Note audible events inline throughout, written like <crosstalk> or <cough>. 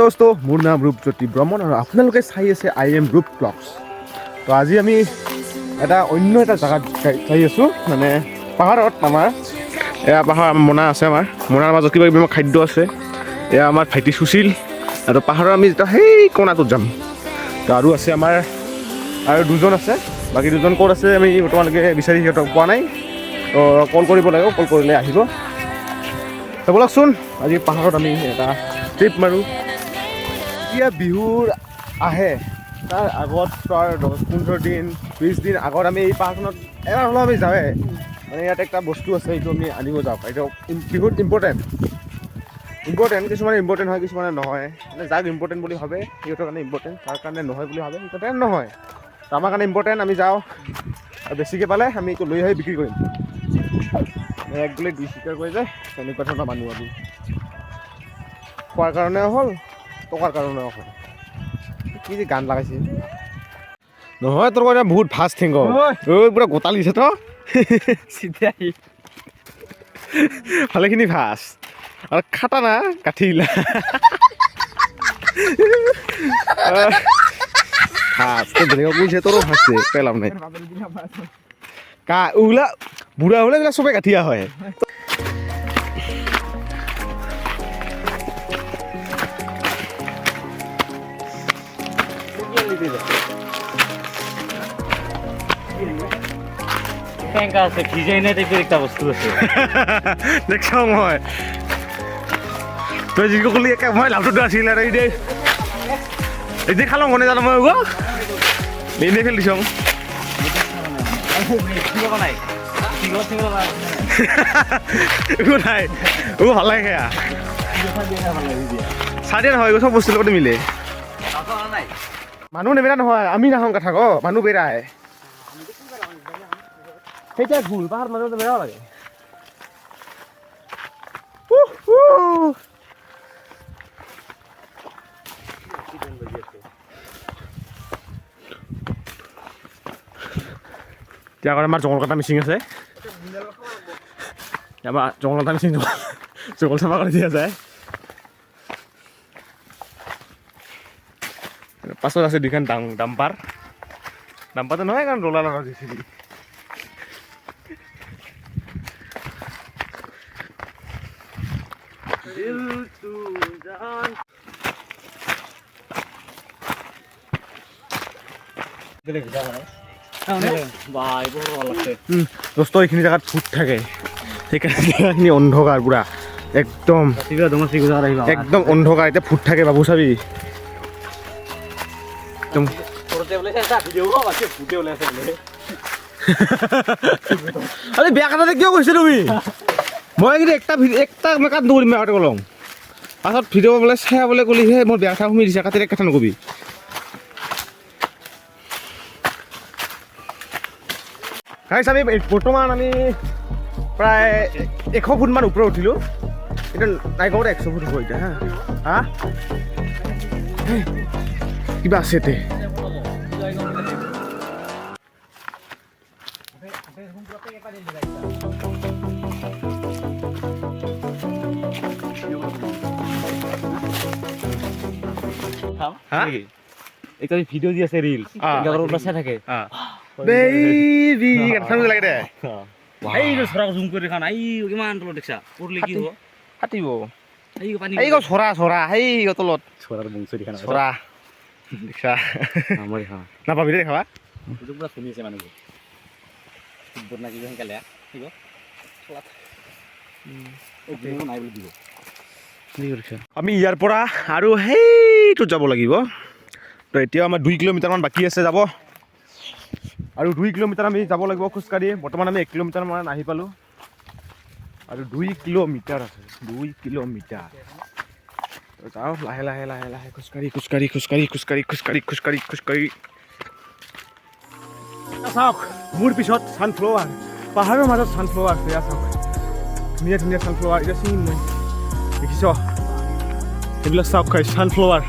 দোস্ত, মোৰ নাম ৰূপজ্যোতি ব্ৰহ্মণ আৰু আপোনালোকে চাই আছে আই এম ৰূপ ব্লগছ তো আজি আমি এটা অন্য এটা জেগাত যাই আছোঁ মানে পাহাৰত আমাৰ। এয়া পাহাৰ মোনা আছে আমাৰ। মোনাৰ মাজত কিবা কিবি আমাৰ খাদ্য আছে। এয়া আমাৰ ভাইটি সুশীল। আৰু পাহাৰৰ আমি যেতিয়া সেই কোণাটোত যাম। তো আৰু আছে আমাৰ আৰু দুজন আছে। বাকী দুজন ক'ত আছে আমি বৰ্তমানলৈকে বিচাৰি সিহঁতক পোৱা নাই। তো কল কৰিব লাগিব, কল কৰিলে আহিব। ব'লকচোন, আজি পাহাৰত আমি এটা ট্ৰিপ মাৰোঁ। যেতিয়া বিহুৰ আহে, তাৰ আগত তাৰ দহ, পোন্ধৰ দিন বিছ দিন আগত আমি এই পাহাৰখনত এবাৰ হ'লেও আমি যাওঁৱে। মানে ইয়াত একটা বস্তু আছে, এইটো আমি আনিব যাওঁ। এইটো বিহুত ইম্পৰ্টেণ্ট ইম্পৰ্টেণ্ট কিছুমানে ইম্পৰ্টেণ্ট হয়, কিছুমানে নহয়। মানে যাক ইম্পৰ্টেণ্ট বুলি ভাবে, সিহঁতৰ কাৰণে ইম্পৰ্টেণ্ট তাৰ কাৰণে নহয় বুলি ভাবে, সিহঁতৰ নহয়। তো আমাৰ কাৰণে ইম্পৰ্টেণ্ট আমি যাওঁ। আৰু বেছিকৈ পালে আমি এইটো লৈ আহি বিক্ৰী কৰিম। এক গ'লে দুই স্বীকাৰ কৰি যায় তেনেকুৱা ধৰণৰ মানুহ আমি খোৱাৰ কাৰণেও হ'ল। টকাৰ কাৰণেও হ'ল কি যে গান লগাইছে। নহয় তোৰ কাৰণে বহুত ফাষ্ট থিংক ঐ পুৰা গোটা লিছে তো। ভালেখিনি ফাষ্ট। আৰু খাটা না কাঠিলা ফাষ্ট। যেনেকৈ কৈছে তোৰো ফাষ্টে পেলাম নাই। কা ওলা বুঢ়া হ'লে এইবিলাক চবে কাঠিয়া হয়। টেঙ্কা আছে ভিজাই নাই টাইপের একটা বস্তু আছে। দেখছাও মই তই যিটো ক'লি একে মই লাভটো আছিল আৰু এই দে এই খালোঁ মনে জানো মই গো? এনেই ফেল দিছোঁ নাই একো নাই। একো ভালো লাগে সেয়া। চাই দিয়া নহয় চব বস্তুৰ লগতে মিলে। মানুহ নেবেৰা নহয় আমি নাহোঁ কথা ক মানুহ বেৰাই। সেইটা ভুল পাহাৰ মাজতে বেৰাও লাগে। এতিয়া আগত আমাৰ জংঘল কটা মিচিং আছে। আমাৰ জংঘল কটা মিচিং জংঘল চাফা কৰি দিয়া যায়। পাছত আছে দুখন ডাং ডাম্পাৰ ডাম্পাৰটো নহয় কাৰণ ৰলা লগা দোস্ত এইখিনি জেগাত ভূত থাকে। সেইকাৰণে জেগাখিনি অন্ধকাৰ পুৰা। একদম একদম অন্ধকাৰ এতিয়া ভূত থাকে বাবু চাবি। বলে <laughs> আরে বেয়া কথাতে কিয় কৈছে তুমি? মই কিন্তু একটা একটা মেকআপ নকৰিম আগতে কলম। পাছত ভিডিঅ' বোলে চাই বোলে ক'লিহে মই বেয়া কথা শুনি দিছে কাটি কথা নকবি? গাইছ আমি বৰ্তমান আমি প্ৰায় এশ ফুটমান ওপৰত উঠিলোঁ। কিন্তু নাই কওঁতে একশ ফুট হ'ব এতিয়া হা? হা? কিবা আছে তে। হা? এটা ভিডিও দি আছে রিল। গাগর চাই থাকে। বেবি কথা লাগে। দে। এই যে সরা জুম করে খান এই ইমান তলত দেখছা? পড়লে কি হব? ফাটিব এই পানি এই চৰা চৰা। সেই তলত। সরার বংশ দেখান চৰা। দেখিছা আমার হ্যাঁ ya Igo telat oke naik boleh juga আমি ইয়াৰ পৰা আৰু সেইটোত যাব লাগিব। তো এতিয়াও আমাৰ দুই কিলোমিটাৰমান বাকী আছে যাব। আৰু দুই কিলোমিটাৰ আমি যাব লাগিব খোজকাঢ়ি। বৰ্তমান আমি এক কিলোমিটাৰমান আহি পালোঁ। আৰু দুই কিলোমিটাৰ আছে দুই কিলোমিটাৰ। তো যাওঁ লাহে লাহে লাহে লাহে খোজকাঢ়ি খোজকাঢ়ি খোজকাঢ়ি খোজকাঢ়ি খোজকাঢ়ি খোজকাঢ়ি খোজকাঢ়ি চাওক মোৰ পিছত ছানফ্লাৱাৰ পাহাৰৰ মাজত ছানফ্লাৱাৰ আছে এয়া চাওক ধুনীয়া ধুনীয়া ছানফ্লাৱাৰ এতিয়া চিনি মই দেখিছ এইবিলাক চাওক খাই ছানফ্লাৱাৰ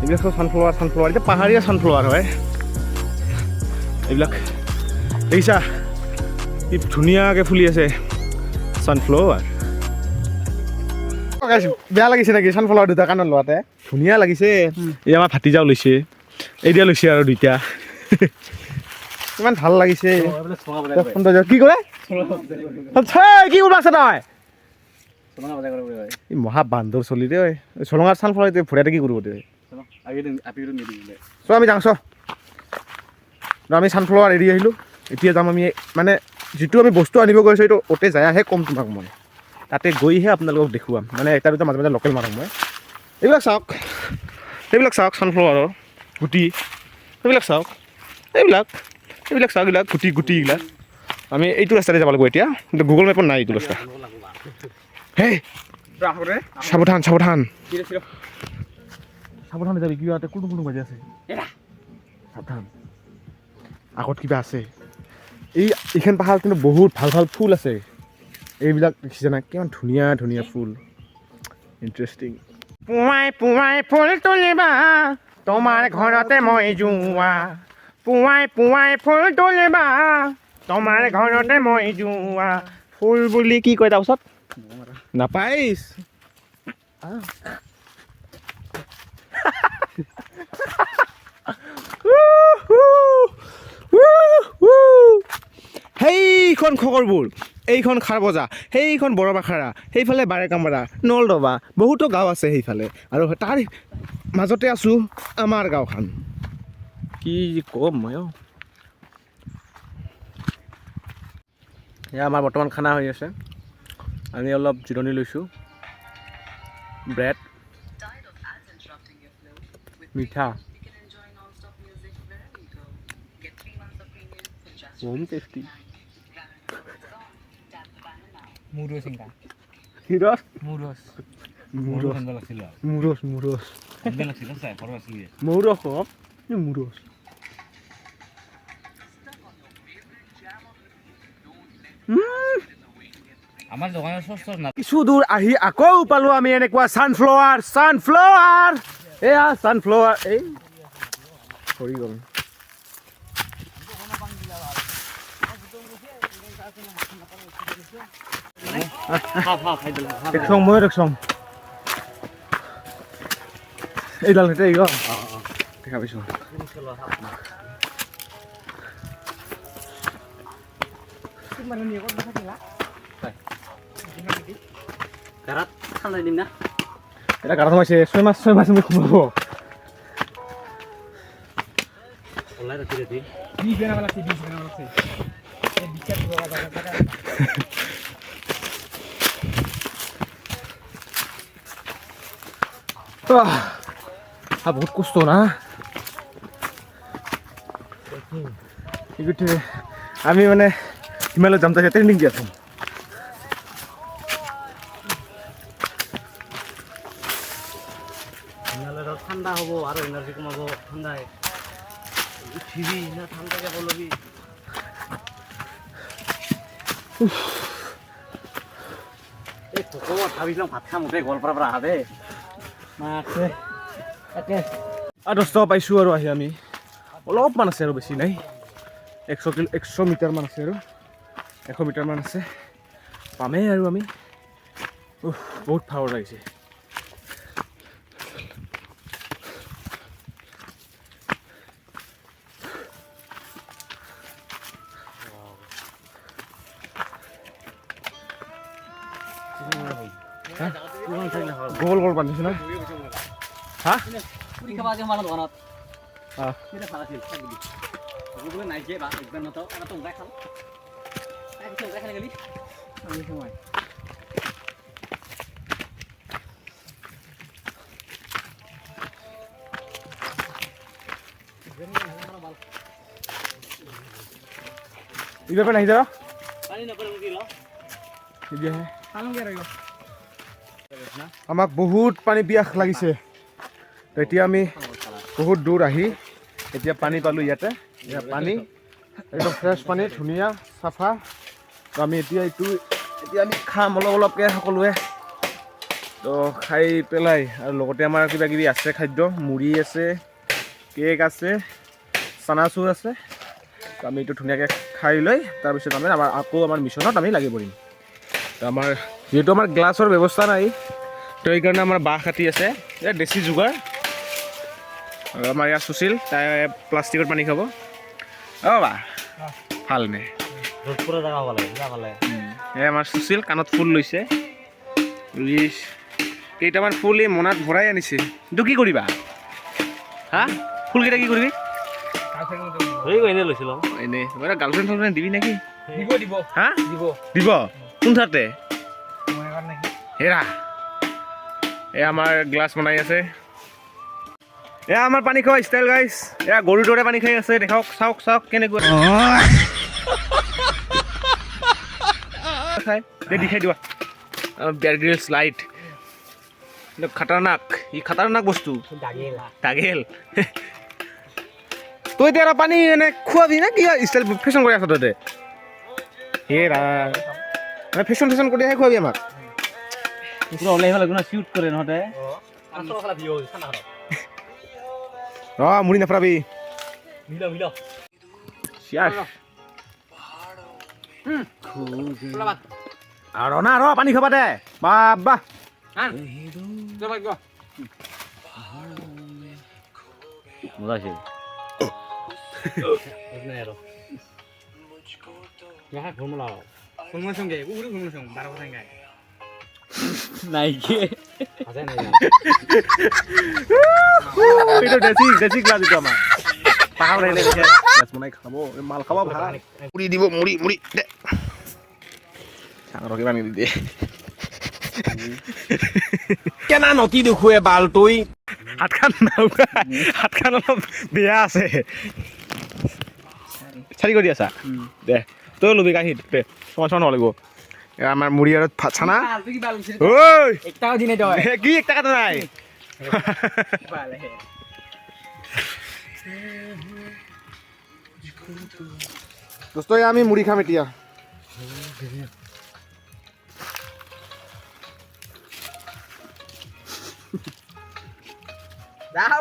এইবিলাক চব ছানফ্লাৱাৰ ছানফ্লাৱাৰ এতিয়া পাহাৰীয়া ছানফ্লাৱাৰ হয় এইবিলাক দেখিছা কি ধুনীয়াকৈ ফুলি আছে ছানফ্লাৱাৰ guys, বেয়া লাগিছে নেকি? চানফ্লাৱাৰ দুটা কাণত লোৱাতে। ধুনীয়া লাগিছে। এই আমাৰ ভাতিজাও লৈছে। এই দিয়া লৈছে আৰু দুইটা। ইমান ভালো লাগিছে। কি কৰে কি কৰিব আছে তই? মহা বান্দৰ চলি দে চলঙাৰ চানফ্লাৱাৰ এতিয়া ভৰিয়াতে কি কৰিব দে। চ' আমি যাওঁ চ আমি চানফ্লাৱাৰ এৰি আহিলোঁ। এতিয়া যাম আমি মানে যিটো আমি বস্তু আনিব গৈছোঁ এইটো অ'তে যায়। আহে কম তোমাক মই। তাতে গৈহে আপোনালোকক দেখুৱাম। মানে এটা দুটা মাজে মাজে লোকেল মানুহ মই এইবিলাক চাওক। এইবিলাক চাওক চানফ্লাৱাৰৰ গুটি। এইবিলাক চাওক। এইবিলাক এইবিলাক চাওক, এইবিলাক গুটি গুটি, এইবিলাক। আমি এইটো ৰাস্তাতে যাব লাগিব এতিয়া। গুগল মেপত নাই এইটো ৰাস্তা। হেই! সাৱধান সাৱধান। চিৰ। যাবি, কিবা এটা কোনো কোনো আছে। সাৱধান। আগত কিবা আছে। এই, এইখন পাহাৰত কিন্তু বহুত ভালো ভালো ফুল আছে। এইবিলাক দেখিছে না? কিমান ধুনীয়া ধুনীয়া ফুল। ইণ্টাৰেষ্টিং পুৱাই পুৱাই ফুল তুলিবা তোমাৰ ঘৰতে মই যোৱা পুৱাই পুৱাই ফুল তুলিবা তোমাৰ ঘৰতে মই যোৱা ফুল বুলি কি কয় তাৰপিছত নাপাইছ। সেইখন <laughs> খকৰবোৰ এইখন খাৰবজা সেইখন বৰবাখাৰা সেইফালে বাৰেকামৰা নলদবা বহুতো গাঁও আছে সেইফালে। আৰু তাৰ মাজতে আছোঁ আমাৰ গাঁওখন। কি ক'ম মই এয়া আমাৰ বৰ্তমান খানা হৈ আছে। আমি অলপ জিৰণি লৈছোঁ। ব্ৰেড মিঠা। You can লাগিছিল? মুৰছ মুৰছ কেনেকুৱা লাগিছিল চাই, সৰু আছিলি। মৌৰস হওক মুৰছ আমাৰ দোকানৰ না কিছু দূৰ আহি আকৌ পালোঁ আমি এনেকুৱা ছানফ্লাৱাৰ ছানফ্লাৱাৰ এয়া ছানফ্লাৱাৰ এই। সৰি গ'ল। হাফ হাফ খাই দিলা হাফ দেখছং ময়ো দেখছং এইডাল সেইটা দেখা পাইছোঁ গাৰাত দিম না। এটা গাড়া সোমাইছে ছয় মাছ ছয় মাছ আমি ওলাই আহ, বহুত কষ্ট না? এইগোটে আমি মানে হিমালয়ত যাম তাকে ট্ৰেইনিং দি আছোঁ নহ'লে ধৰ ঠাণ্ডা হ'ব আৰু এনাৰ্জি কমাব ঠাণ্ডাই। উঠিবি না ঠাণ্ডাকে পলবি। এই ভাবিছিলাম ভাত খাম উঠে গোৱালপাৰাৰ পৰা আহা দেই মাছে তাকে। আৰু পাইছোঁ আৰু আহি আমি। অলপমান আছে আৰু বেছি নাই। একশ কিলো একশ মিটাৰমান আছে আৰু। এশ মিটাৰমান আছে। পামেই আৰু আমি। বহুত ভাগৰ লাগিছে। গ'ল গ'ল বান্ধিছে না। হা পুৰি খাবা আজি আমাৰ দোকানত আহ। কেইটা ভালো আছিল খাই দিবি বাবু বোলে নাই যে। আমাক বহুত পানী পিয়াস লাগিছে। এতিয়া আমি বহুত দূৰ আহি এতিয়া পানী পালোঁ ইয়াতে। ইয়াত পানী, একদম ফ্ৰেছ পানী, ধুনীয়া, চাফা। তো আমি এতিয়া এইটো, এতিয়া আমি খাম অলপ অলপকৈ সকলোৱে। তো খাই পেলাই আৰু লগতে আমাৰ কিবা কিবি আছে খাদ্য। মুড়ি আছে, কেক আছে, চানাচুৰ আছে। তো আমি এইটো ধুনীয়াকৈ খাই লৈ তাৰপিছত আমি আমাৰ আকৌ আমাৰ মিছনত আমি লাগি পৰিম। তো আমাৰ, যিহেতু আমাৰ গ্লাছৰ ব্যৱস্থা নাই তো এইকাৰণে আমাৰ বাঁহ কাটি আছে। এই দেশী যোগাৰ। আৰু আমাৰ ইয়াত সুশীল তাই প্লাষ্টিকত পানী খাব। অঁ বা। ভালো নে? যোধপুৰৰ জেগা হ'ব লাগে যাব লাগে। এই আমাৰ সুশীল কাণত ফুল লৈছে। কেইটামান ফুল এই মোনাত ভৰাই আনিছে। এইটো কি কৰিবা? হা? ফুলকেইটা কি কৰিবি? এনেই লৈছিলোঁ। এনেই। গাৰ্লফ্ৰেণ্ড চাৰ্লফ্ৰেণ্ড দিবি নেকি? দিব দিব। হা? দিব। দিব। কোন ঠাতে মই হেৰা। এয়া আমাৰ গ্লাছ বনাই আছে। এয়া আমাৰ পানী খোৱা ষ্টাইল গাইছ এয়া গৰুৰ দৰে পানী খাই আছে দেখাওক চাওক চাওক কেনেকুৱা। খাই দে দেখাই দিবা। বেয়াৰ গ্ৰিলছ লাইট এইটো খাতাৰনাক ই খাতাৰনাক বস্তু। দাগিল। তই এতিয়া পানী এনে খোৱাবি নে কি ষ্টাইল ফেশ্বন কৰি আছ তহঁতে হেৰা মানে ফেশ্বন ফেশ্বন কৰিহে খোৱাবি আমাক। পুৰা ওলাই আহিব লাগিব ন শ্বুট কৰে নহতে অঁ মুড়ি নাফৰাবি মিল মিল না ৰ পানী খাবা দে। বাবা। মজা আছে। <laughs> আৰু ফোন সঙ্গে উড়ি ফোন সঙ্গে বারো কথা গায় নাই কি আছে নাই। এইটো দেশী দেশী গ্লাছ এইটো আমাৰ পাহাৰ আহিলে গ্লাছ বনাই খাব এই মাল খাব ভালো মুড়ি দিব মুড়ি মুড়ি দে। চাঙৰ কিবা নিদি দিয়ে কেনা নতি দেখুৱে বাল তই? হাতখন হাতখন অলপ বেয়া আছে। চাৰি কৰি আছা? দে তই ল'বি কাঁহী দে। তোমাৰ চাব নালাগিব এ আমাৰ মুড়ি আৰু ভাত চানা তুই কি বাল ঐ একটা দিনে দয়। এ, কি একটা কথা নাই? দোস্ত আমি মুড়ি খাম এতিয়া।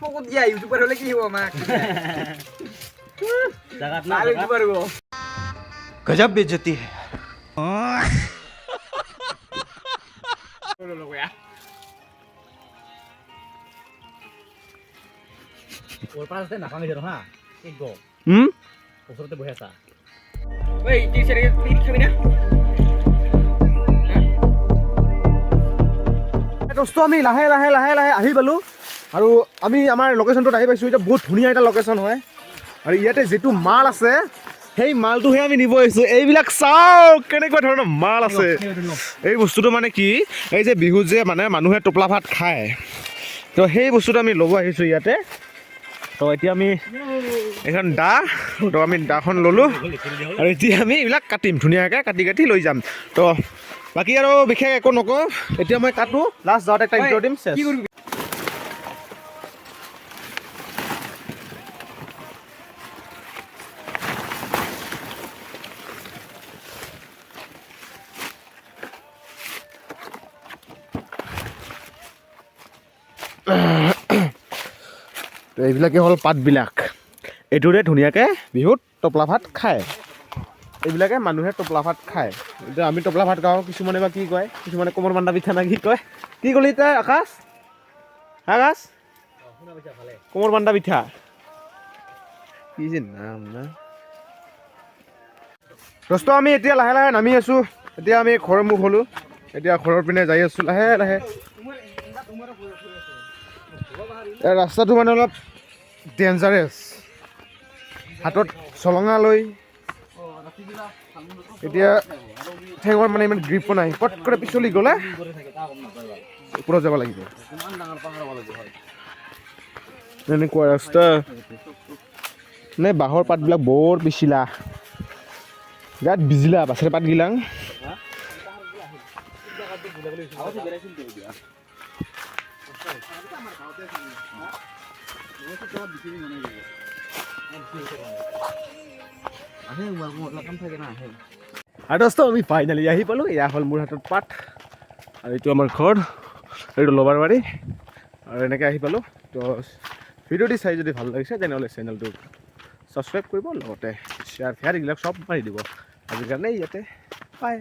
পকত দিয়া ইউটিউবার হলে কি হব আমাক? জাগাত না ইউটিউবার গজব বেজতি হে ওৰ পাশ আছে নাকামি ধৰো হ্যাঁ এক গো হুম ওচৰতে বহি আছা ওই তুই সেটা তুই খাবি না দোস্ত আমি লাহে লাহে লাহে লাহে আহি পালোঁ আৰু আমি আমাৰ লোকেশ্যনটোত আহি পাইছোঁ এতিয়া বহুত ধুনীয়া এটা লোকেশ্যন হয় আৰু ইয়াতে যিটো মাল আছে সেই মালটোহে আমি নিব আহিছোঁ। এইবিলাক চাওক কেনেকুৱা ধৰণৰ মাল আছে। এই বস্তুটো মানে কি এই যে বিহুত যে মানে মানুহে টোপলা ভাত খায় তো সেই বস্তুটো আমি ল'ব আহিছোঁ ইয়াতে। তো এতিয়া আমি এখন দা তো আমি দাখন ল'লোঁ। আৰু এতিয়া আমি এইবিলাক কাটিম ধুনীয়াকৈ কাটি কাটি লৈ যাম। তো বাকী আৰু বিশেষ একো নকওঁ। এতিয়া মই কাটো লাষ্ট যাওঁতে একটা ইণ্টাৰ দিম। তো এইবিলাকে হ'ল পাতবিলাক। এইটোৰে ধুনীয়াকৈ বিহুত টোপলা ভাত খায়। এইবিলাকে মানুহে টোপলা ভাত খায়। এতিয়া আমি টোপলা ভাত খাওঁ, কিছুমানে বা কি কয়, কিছুমানে কোমৰ বান্ধা পিঠা না কি কয়। কি ক'লি তই আকাশ? আকাশ? কোমৰ বান্ধা পিঠা। কি যে নাম না। দোস্ত, আমি এতিয়া লাহে লাহে নামি আছোঁ। এতিয়া আমি ঘৰৰ মুখ হ'লোঁ। এতিয়া ঘৰৰ পিনে যাই আছোঁ, লাহে লাহে। ৰাস্তাটো মানে অলপ ডেঞ্জাৰাছ হাতত চলঙা লৈ এতিয়া ঠেঙৰ মানে ইমান গ্ৰীপ নাই। পট কৰি পিছলি গ'লে ওপৰত যাব লাগিব। এনেকুৱা ৰাস্তা। নে বাঁহৰ পাতবিলাক বৰ পিছিলা গাত বিজিলা বাছেৰ পাতগিলাং। আৰু দোস্ত, আমি ফাইনেলি আহি পালোঁ। এয়া হ'ল মোৰ হাতত পাত আৰু এইটো আমাৰ ঘৰ। এইটো লবাৰবাৰী আৰু এনেকৈ আহি পালোঁ। তো, ভিডিঅ'টি চাই যদি ভালো লাগিছে, তেনেহ'লে চেনেলটো ছাবস্ক্ৰাইব কৰিব, লগতে শ্বেয়াৰ ফেয়াৰ এইবিলাক চব মাৰি দিব। আজিৰ কাৰণে ইয়াতে পায়